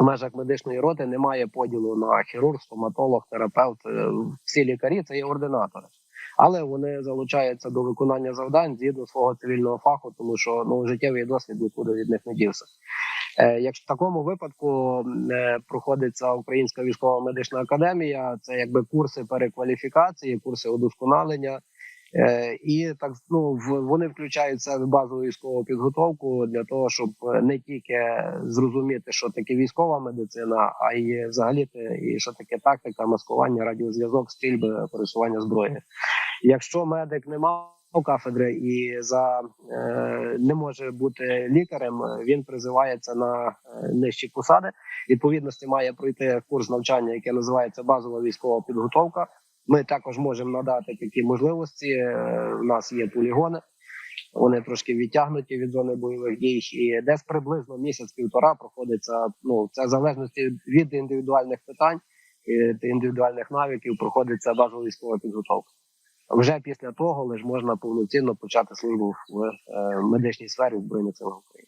в межах медичної роти немає поділу на хірург, стоматолог, терапевт. Е, Всі лікарі це є ординатори. Але вони залучаються до виконання завдань згідно свого цивільного фаху, тому що ну життєвий досвід нікуди від них не дівся. Е, Якщо в такому випадку е, проходиться Українська військова медична академія, це якби курси перекваліфікації, курси удосконалення. Е, І так ну вони включаються в базову військову підготовку для того, щоб е, не тільки зрозуміти, що таке військова медицина, а й взагалі і що таке тактика, маскування, радіозв'язок, стрільби, пересування зброї. Якщо медик не мав кафедри і за е, не може бути лікарем, він призивається на е, нижчі посади. Відповідності має пройти курс навчання, яке називається базова військова підготовка. Ми також можемо надати такі можливості. Е, У нас є полігони. Вони трошки відтягнуті від зони бойових дій, і десь приблизно місяць-півтора проходиться. Ну це в залежності від індивідуальних питань і індивідуальних навиків. Проходиться базова військова підготовка. Вже після того лише можна повноцінно почати службу в е, медичній сфері в збройних силах України.